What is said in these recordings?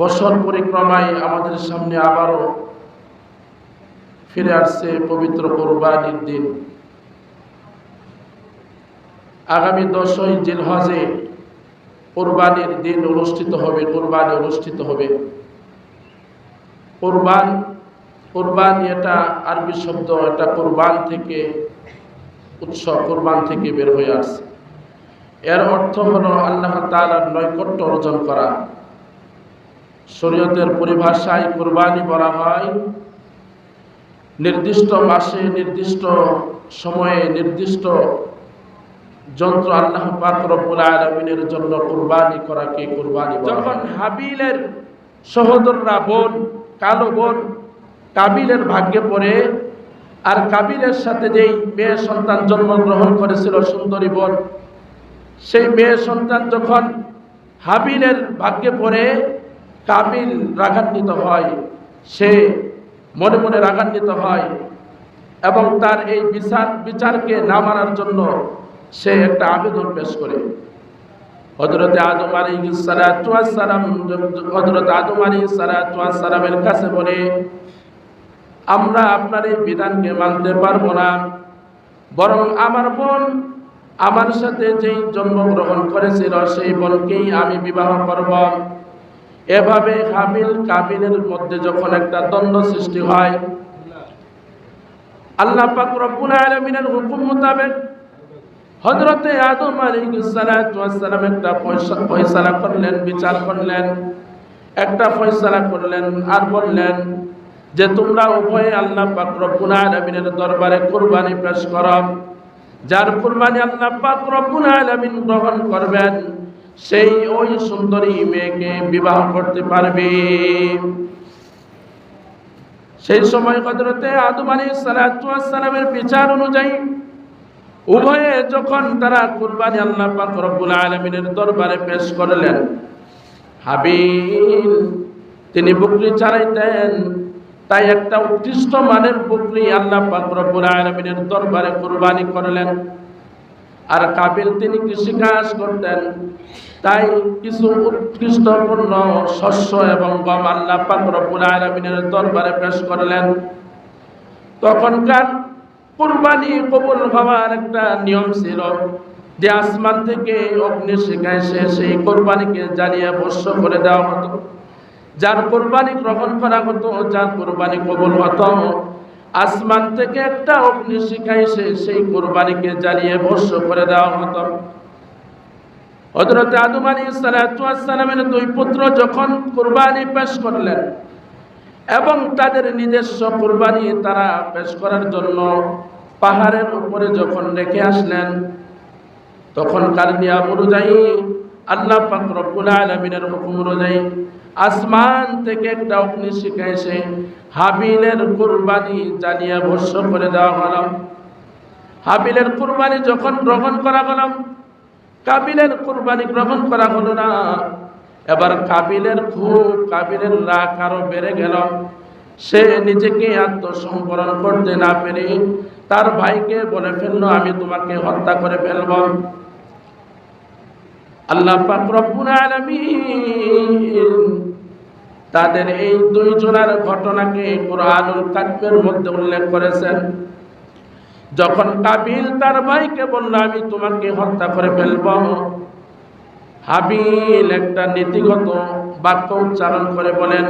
বছর পরিক্রমায় আমাদের সামনে আবারও ফিরে আসছে পবিত্র কোরবানির দিন। আগামী দশই জিলহজে কোরবানির দিন অনুষ্ঠিত হবে, কোরবানি অনুষ্ঠিত হবে। কোরবান কোরবান এটা আরবি শব্দ, এটা কোরবান থেকে উৎসব, কোরবান থেকে বের হয়ে আসছে। এর অর্থ হলো আল্লাহ তালার নৈকট্য অর্জন করা। শরীয়তের পরিভাষায় কোরবানি বলা হয়। নির্দিষ্ট মাসে নির্দিষ্ট সময়ে নির্দিষ্ট যন্ত্র আল্লাহ পাক রব্বুল আলামিনের জন্য কুরবানি করাকে কুরবানি যখন হাবিলের সহোদররা বোন কালো বোন কাবিলের ভাগ্যে পড়ে আর কাবিলের সাথে যেই মেয়ে সন্তান জন্মগ্রহণ করেছিল সুন্দরী বোন সেই মেয়ে সন্তান যখন হাবিলের ভাগ্যে পড়ে কাবিল রাগান্বিত হয়, সে মনে মনে রাগান্বিত হয় এবং তার এই বিচার, বিচারকে না মানার জন্য সে একটা আবেদন পেশ করে। হজরতে আদম আলী সালাম হজরত আদম আলী সালামের কাছে বলে, আমরা আপনার এই বিধানকে মানতে পারব না, বরং আমার বোন আমার সাথে যেই জন্মগ্রহণ করেছিল, সেই বোনকেই আমি বিবাহ করব। এভাবে হাবিল কাবিলের মধ্যে যখন একটা দ্বন্দ্ব সৃষ্টি হয়, আল্লাহ পাক রব্বুল আলামিনের হুকুম মোতাবেক হযরতে আদম আলাইহিস সালাম একটা ফয়সালা করলেন, বিচার করলেন, একটা ফয়সালা করলেন আর বললেন যে, তোমরা উভয়ে আল্লাহ পাক রব্বুল আলামিনের দরবারে কুরবানি পেশ করো। যার কুরবানি আল্লাহ পাক রব্বুল আলামিন গ্রহণ করবেন সেই ওই সুন্দরী মেয়েকে বিবাহ করতে পারবে। সেই সময় হজরতে আদম আলী সালামের বিচার অনুযায়ী উভয়ে যখন তারা কুরবানি আল্লাহ পাক রব্বুল আলমিনের দরবারে পেশ করলেন, হাবিল, তিনি বকরি চালাইতেন। তাই একটা উৎকৃষ্ট মানের বকরি আল্লাহ পাক রব্বুল আলমিনের দরবারে কুরবানি করলেন। আর কাবিল তিনি কৃষিকাজ করতেন। তাই কিছু উৎকৃষ্টপূর্ণ শস্য এবং গম আল্লাহ পাক রব্বুল দরবারে পেশ করলেন। তখনকার কুরবানি কবুল হওয়ার একটা নিয়ম ছিল যে আসমান থেকে অগ্নি শিখায় সে সেই কোরবানিকে জ্বালিয়ে বর্ষ করে দেওয়া হতো। যার কোরবানি গ্রহণ করা হতো, যার কোরবানি কবুল হতো আসমান থেকে একটা অগ্নি শিখাইছে সেই কোরবানিকে জ্বালিয়ে বর্ষ করে দেওয়া হতো। হজরত আদম আলী সালামের দুই পুত্র যখন কোরবানি পেশ করলেন এবং তাদের নিজস্ব কোরবানি তারা পেশ করার জন্য পাহাড়ের উপরে যখন রেখে আসলেন, তখন কার নিয়ম অনুযায়ী আল্লাহ পাক রব্বুল আলমিনের হুকুম অনুযায়ী আসমান থেকে একটা অগ্নি শিখাইছে হাবিলের কুরবানি জ্বালিয়ে ভস্য করে দেওয়া হল। হাবিলের কুরবানি যখন গ্রহণ করা হল, কাবিলের কুরবানি গ্রহণ করা হলো না। এবার কাবিলের খুব কাবিলের রাগ আরও বেড়ে গেল। সে নিজেকে আত্মসম্বরণ করতে না পেরে তার ভাইকে বলে ফেলল, আমি তোমাকে হত্যা করে ফেলব। আল্লাহ পাক রব্বুল আলামিন তাদের এই দুই জনের ঘটনাকে কোরআনুল কারিমের মধ্যে উল্লেখ করেছেন যখন কাবিল তার ভাইকে বলল আমি তোমাকে হত্যা করে ফেলব হাবিল একটা নীতিগত বাক্য উচ্চারণ করে বলেন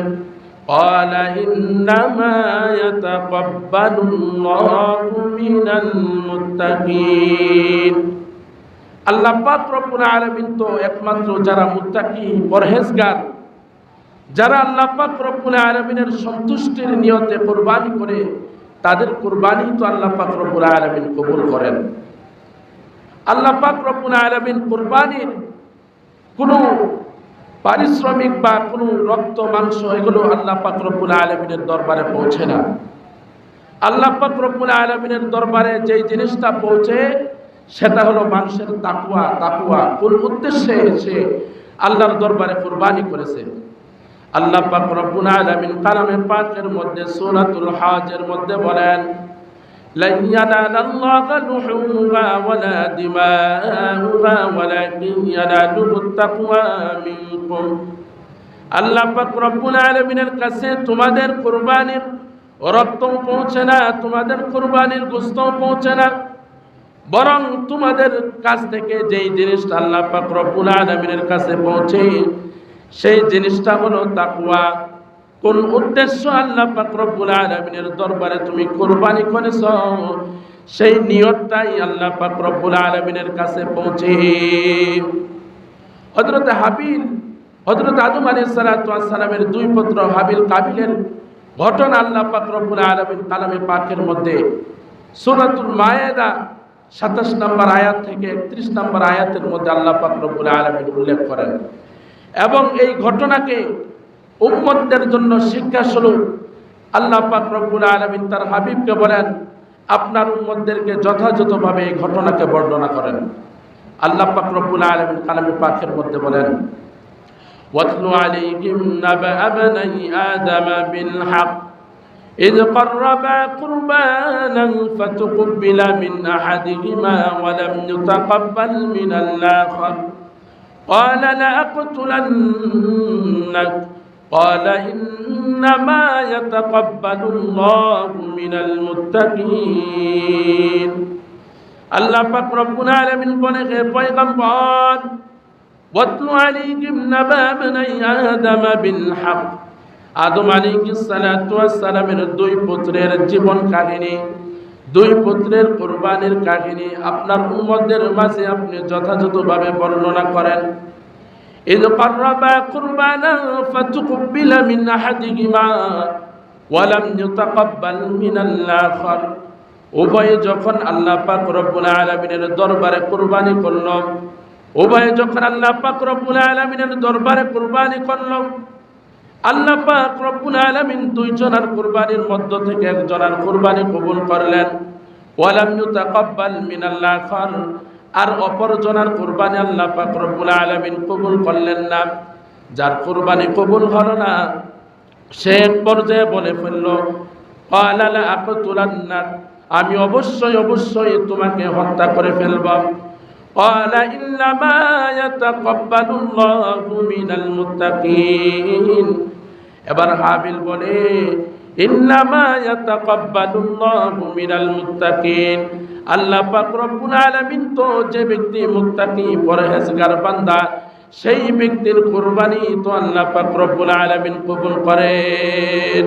قال إنما يتقبل الله من المتقين আল্লাহ পাক রব্বুল তো একমাত্র যারা মুত্তাকি, পরহেজগার, যারা আল্লাহ পাক রব্বুল আলামিনের সন্তুষ্টির নিয়তে কুরবানি করে, তাদের কুরবানি তো আল্লাহ পাক রব্বুল আলামিন কবুল করেন। আল্লাহ পাক রব্বুল আলামিন কুরবানির কোনো পারিশ্রমিক বা কোনো রক্ত, মাংস এগুলো আল্লাহ পাক রব্বুল আলামিনের দরবারে পৌঁছে না। আল্লাহ পাক রব্বুল আলামিনের দরবারে যেই জিনিসটা পৌঁছে সেটা হলো মানুষের তাকুয়া তাকুয়া কোন উদ্দেশ্যে সে আল্লাহর দরবারে কুরবানি করেছে আল্লাহ পাক রব্বুল আলামিন কালামে পাকের মধ্যে সূরাতুল হাজের মধ্যে বলেন لن ينال الله لحومها ولا دماؤها ولكن يناله التقوى منكم আল্লাহ পাক রব্বুল আলামিনের কাছে তোমাদের কুরবানির রক্ত পৌঁছে না তোমাদের কুরবানির গোস্ত পৌঁছে না বরং তোমাদের কাছ থেকে যেই জিনিসটা আল্লাহ রব্বুল আলামিনের কাছে পৌঁছে, সেই জিনিসটা হলো তাকওয়া। কোন উদ্দেশ্য আল্লাহ রব্বুল আলামিনের দরবারে তুমি কুরবানি করেছ, সেই নিয়তটাই আল্লাহ রব্বুল আলামিনের কাছে পৌঁছে। হযরত হাবিল, হযরত আদম আলাইহিস সালাতু ওয়াস সালামের দুই পুত্র হাবিল কাবিলের ঘটনা আল্লাহ রব্বুল আলামিন কালামে পাকের মধ্যে। সূরাতুল মায়েদা সাতাশ নম্বর আয়াত থেকে একত্রিশ নম্বর আয়াতের মধ্যে আল্লাহ পাক রব্বুল আলামিন উল্লেখ করেন এবং এই ঘটনাকে উম্মতদের জন্য শিক্ষা স্বরূপ আল্লাহ পাক রব্বুল আলামিন তার হাবিবকে বলেন আপনার উম্মতদেরকে যথাযথভাবে এই ঘটনাকে বর্ণনা করেন আল্লাহ পাক রব্বুল আলামিন কালামে পাকের মধ্যে বলেন واتل عليهم نبأ بني آدم بالحق إذ قربا قربانا فتقبل من أحدهما ولم يتقبل من الآخر قال لأقتلنك قال إنما يتقبل الله من المتقين আল্লাহ পাক রব্বুল আলামিন বলে হে পয়গম্বর ওয়াতলু আলাইহিম নাবা বনি আদম বিল হক আদম আলাইহিস সালাতু ওয়াস সালামের দুই পুত্রের জীবন কাহিনী দুই পুত্রের কুরবানির কাহিনী আপনার উম্মতদের মাঝে আপনি যথাযথভাবে বর্ণনা করেন إذ قربا قربانا فتقبل من أحدهما ولم يتقبل من الآخر উভয়ে যখন আল্লাহ পাক রব্বুল আলামিনের দরবারে কুরবানি করল উভয়ে যখন আল্লাহ পাক রব্বুল আলামিনের দরবারে কুরবানি করল আল্লাহ পাক রব্বুল আলামিন দুইজনের কুরবানির মধ্য থেকে একজনের কুরবানি কবুল করলেন ওয়ালাম ইউতাকাব্বাল মিনাল আখার আর অপরজনের কুরবানি আল্লাহ পাক রব্বুল আলামিন কবুল করলেন না যার কুরবানি কবুল হলো না সে এক পর্যায়ে বলে ফেলল ক্বালা লা আকতুলান্নাক আমি অবশ্যই অবশ্যই তোমাকে হত্যা করে ফেলব قال إنما يتقبل الله من المتقين এবার হাবিল বলে আল্লাহ পাক রব্বুল আলামিন তো যে ব্যক্তি মুত্তাকি, পরহেজগার বান্দা, সেই ব্যক্তির কোরবানি তো আল্লাহ পাক রব্বুল আলামিন কবুল করেন।